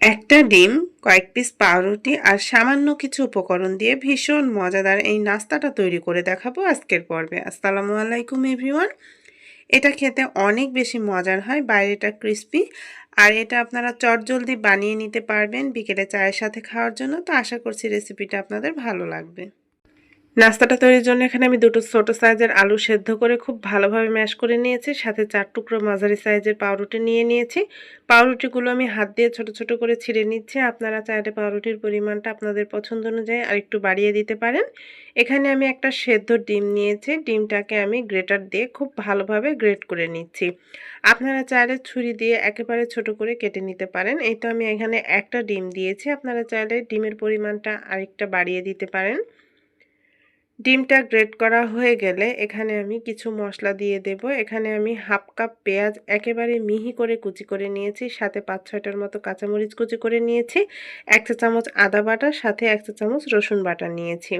একটা ডিম, কয়েক পিস পাউরুটি আর সামান্য কিছু উপকরণ দিয়ে ভীষণ মজাদার এই নাস্তাটা তৈরি করে দেখাবো আজকের পর্বে। আসসালামু আলাইকুম, এভরিওয়ান। এটা খেতে অনেক বেশি মজার হয়, বাইরেটা ক্রিস্পি। আর এটা আপনারা চটজলদি বানিয়ে নিতে পারবেন বিকেলে চায়ের সাথে খাওয়ার জন্য। তো আশা করছি রেসিপিটা আপনাদের ভালো লাগবে। নাস্তাটা তৈরির জন্য এখানে আমি দুটো ছোটো সাইজের আলু সেদ্ধ করে খুব ভালোভাবে ম্যাশ করে নিয়েছি, সাথে চার টুকরো মাঝারি সাইজের পাউরুটি নিয়ে নিয়েছি। পাউরুটিগুলো আমি হাত দিয়ে ছোট ছোট করে ছিঁড়ে নিচ্ছি, আপনারা চাইলে পাউরুটির পরিমাণটা আপনাদের পছন্দ অনুযায়ী আর একটু বাড়িয়ে দিতে পারেন। এখানে আমি একটা সেদ্ধ ডিম নিয়েছি, ডিমটাকে আমি গ্রেটার দিয়ে খুব ভালোভাবে গ্রেট করে নিচ্ছি। আপনারা চাইলে ছুরি দিয়ে একেবারে ছোট করে কেটে নিতে পারেন, এই তো আমি এখানে একটা ডিম দিয়েছি, আপনারা চাইলে ডিমের পরিমাণটা আরেকটা বাড়িয়ে দিতে পারেন। ডিমটা গ্রেট করা হয়ে গেলে এখানে আমি কিছু মশলা দিয়ে দেব। এখানে আমি হাফ কাপ পেঁয়াজ একেবারে মিহি করে কুচি করে নিয়েছি, সাথে পাঁচ ছয়টার মতো কাঁচামরিচ কুচি করে নিয়েছি, এক চা চামচ আদা বাটা, সাথে এক চা চামচ রসুন বাটা নিয়েছি।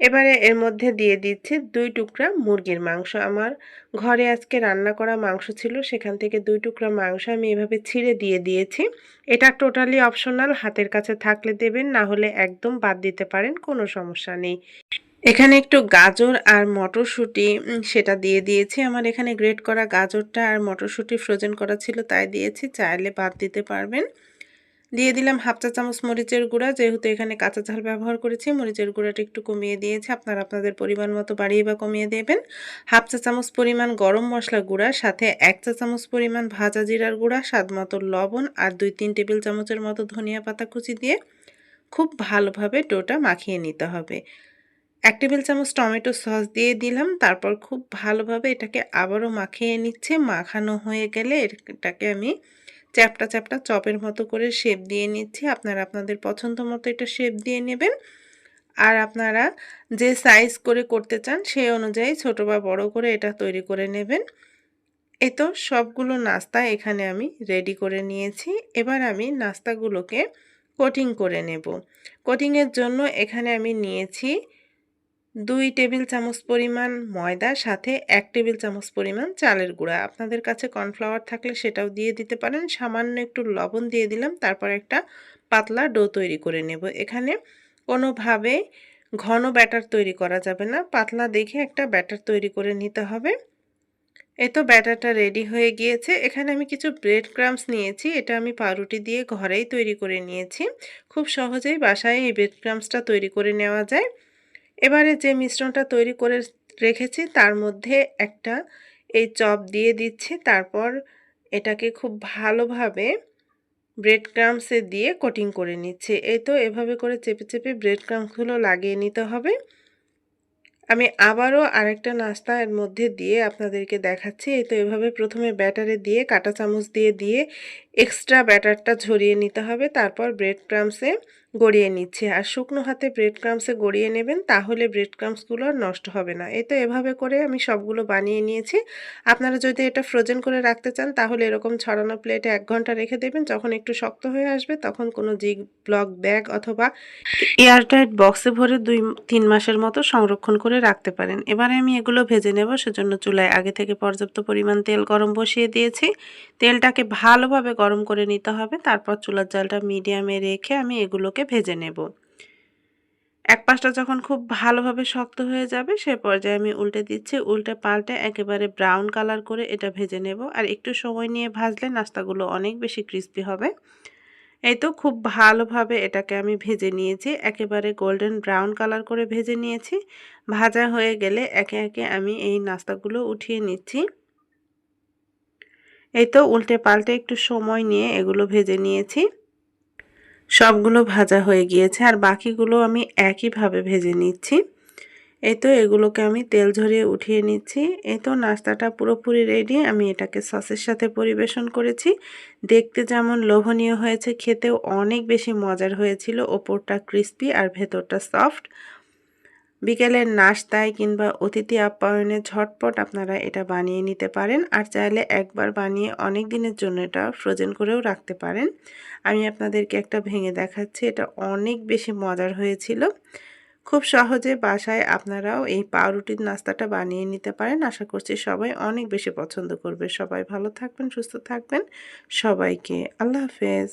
এবারে এর মধ্যে দিয়ে দিচ্ছি দুই টুকরা মুরগির মাংস। আমার ঘরে আজকে রান্না করা মাংস ছিল, সেখান থেকে দুই টুকরা মাংস আমি এভাবে ছিঁড়ে দিয়ে দিয়েছি। এটা টোটালি অপশনাল, হাতের কাছে থাকলে দেবেন, না হলে একদম বাদ দিতে পারেন, কোনো সমস্যা নেই। এখানে একটু গাজর আর মটরশুঁটি সেটা দিয়ে দিয়েছি। আমার এখানে গ্রেট করা গাজরটা আর মটরশুঁটি ফ্রোজেন করা ছিল, তাই দিয়েছি। চাইলে বাদ দিতে পারবেন। দিয়ে দিলাম হাফ চা চামচ মরিচের গুঁড়া। যেহেতু এখানে কাঁচা ঝাল ব্যবহার করেছি, মরিচের গুঁড়াটা একটু কমিয়ে দিয়েছি। আপনারা আপনাদের পরিমাণ মতো বাড়িয়ে বা কমিয়ে দেবেন। হাফ চা চামচ পরিমাণ গরম মশলা গুঁড়া, সাথে এক চা চামচ পরিমাণ ভাজা জিরার গুঁড়া, স্বাদ মতো লবণ আর দুই তিন টেবিল চামচের মতো ধনিয়া পাতা কুচি দিয়ে খুব ভালোভাবে ডোটা মাখিয়ে নিতে হবে। এক টেবিল চামচ টমেটো সস দিয়ে দিলাম। তারপর খুব ভালোভাবে এটাকে আবারও মাখিয়ে নিচ্ছে। মাখানো হয়ে গেলে এটাকে আমি চ্যাপটা চ্যাপটা চপের মতো করে শেপ দিয়ে নিচ্ছি। আপনারা আপনাদের পছন্দ মতো এটা শেপ দিয়ে নেবেন। আর আপনারা যে সাইজ করে করতে চান সেই অনুযায়ী ছোট বা বড় করে এটা তৈরি করে নেবেন। এ তো সবগুলো নাস্তা এখানে আমি রেডি করে নিয়েছি। এবার আমি নাস্তাগুলোকে কোটিং করে নেব। কোটিংয়ের জন্য এখানে আমি নিয়েছি দুই টেবিল চামচ পরিমাণ ময়দা, সাথে এক টেবিল চামচ পরিমাণ চালের গুঁড়া। আপনাদের কাছে কর্নফ্লাওয়ার থাকলে সেটাও দিয়ে দিতে পারেন। সামান্য একটু লবণ দিয়ে দিলাম, তারপর একটা পাতলা ডো তৈরি করে নেব। এখানে কোনোভাবে ঘন ব্যাটার তৈরি করা যাবে না। পাতলা দেখে একটা ব্যাটার তৈরি করে নিতে হবে। এ তো ব্যাটারটা রেডি হয়ে গিয়েছে। এখানে আমি কিছু ব্রেড ক্রামস নিয়েছি। এটা আমি পাউরুটি দিয়ে ঘরেই তৈরি করে নিয়েছি। খুব সহজেই বাসায় এই ব্রেড ক্রামসটা তৈরি করে নেওয়া যায়। এবারে যে মিশ্রণটা তৈরি করে রেখেছি, তার মধ্যে একটা এই চপ দিয়ে দিচ্ছি। তারপর এটাকে খুব ভালোভাবে ব্রেড ক্রামসে দিয়ে কোটিং করে নিচ্ছে। এই তো এভাবে করে চেপে চেপে ব্রেড ক্রামসগুলো লাগিয়ে নিতে হবে। আমি আবারও আরেকটা নাস্তা এর মধ্যে দিয়ে আপনাদেরকে দেখাচ্ছি। এই তো এভাবে প্রথমে ব্যাটারে দিয়ে কাটা চামচ দিয়ে দিয়ে এক্সট্রা ব্যাটারটা ঝরিয়ে নিতে হবে। তারপর ব্রেড ক্রামসে গড়িয়ে নিচ্ছে। আর শুকনো হাতে ব্রেড ক্রামসে গড়িয়ে নেবেন, তাহলে ব্রেড ক্রামসগুলো আর নষ্ট হবে না। এই তো এভাবে করে আমি সবগুলো বানিয়ে নিয়েছি। আপনারা যদি এটা ফ্রোজেন করে রাখতে চান, তাহলে এরকম ছড়ানো প্লেটে এক ঘণ্টা রেখে দেবেন। যখন একটু শক্ত হয়ে আসবে, তখন কোনো জিগ ব্লক ব্যাগ অথবা এয়ারটাইট বক্সে ভরে দুই, তিন মাসের মতো সংরক্ষণ করে রাখতে পারেন। এবারে আমি এগুলো ভেজে নেব, সেজন্য চুলায় আগে থেকে পর্যাপ্ত পরিমাণ তেল গরম বসিয়ে দিয়েছি। তেলটাকে ভালোভাবে গরম করে নিতে হবে। তারপর চুলার জালটা মিডিয়ামে রেখে আমি এগুলোকে ভেজে নেব। এক পাশটা যখন খুব ভালোভাবে শক্ত হয়ে যাবে, সে পর্যায়ে আমি উল্টে দিচ্ছি, উল্টে পাল্টে একেবারে ব্রাউন কালার করে এটা ভেজে নেব। আর একটু সময় নিয়ে ভাজলে নাস্তাগুলো অনেক বেশি ক্রিস্পি হবে। এই তো খুব ভালোভাবে এটাকে আমি ভেজে নিয়েছি, একেবারে গোল্ডেন ব্রাউন কালার করে ভেজে নিয়েছি। ভাজা হয়ে গেলে একে একে আমি এই নাস্তাগুলো উঠিয়ে নিচ্ছি। এই তো উল্টে পাল্টে একটু সময় নিয়ে এগুলো ভেজে নিয়েছি। সবগুলো ভাজা হয়ে গিয়েছে আর বাকিগুলো আমি একইভাবে ভেজে নিচ্ছি। এই তো এগুলোকে আমি তেল ঝরিয়ে উঠিয়ে নিচ্ছি। এই তো নাস্তাটা পুরোপুরি রেডি আমি এটাকে সসের সাথে পরিবেশন করেছি। দেখতে যেমন লোভনীয় হয়েছে, খেতেও অনেক বেশি মজার হয়েছিল। ওপরটা ক্রিস্পি আর ভেতরটা সফট বিকেলের নাস্তায় কিংবা অতিথি আপ্যায়নে ঝটপট আপনারা এটা বানিয়ে নিতে পারেন। আর চাইলে একবার বানিয়ে অনেক দিনের জন্য এটা ফ্রোজেন করেও রাখতে পারেন। আমি আপনাদেরকে একটা ভেঙে দেখাচ্ছি, এটা অনেক বেশি মজার হয়েছিল। খুব সহজে বাসায় আপনারাও এই পাউরুটির নাস্তাটা বানিয়ে নিতে পারেন। আশা করছি সবাই অনেক বেশি পছন্দ করবে। সবাই ভালো থাকবেন, সুস্থ থাকবেন। সবাইকে আল্লাহ হাফেজ।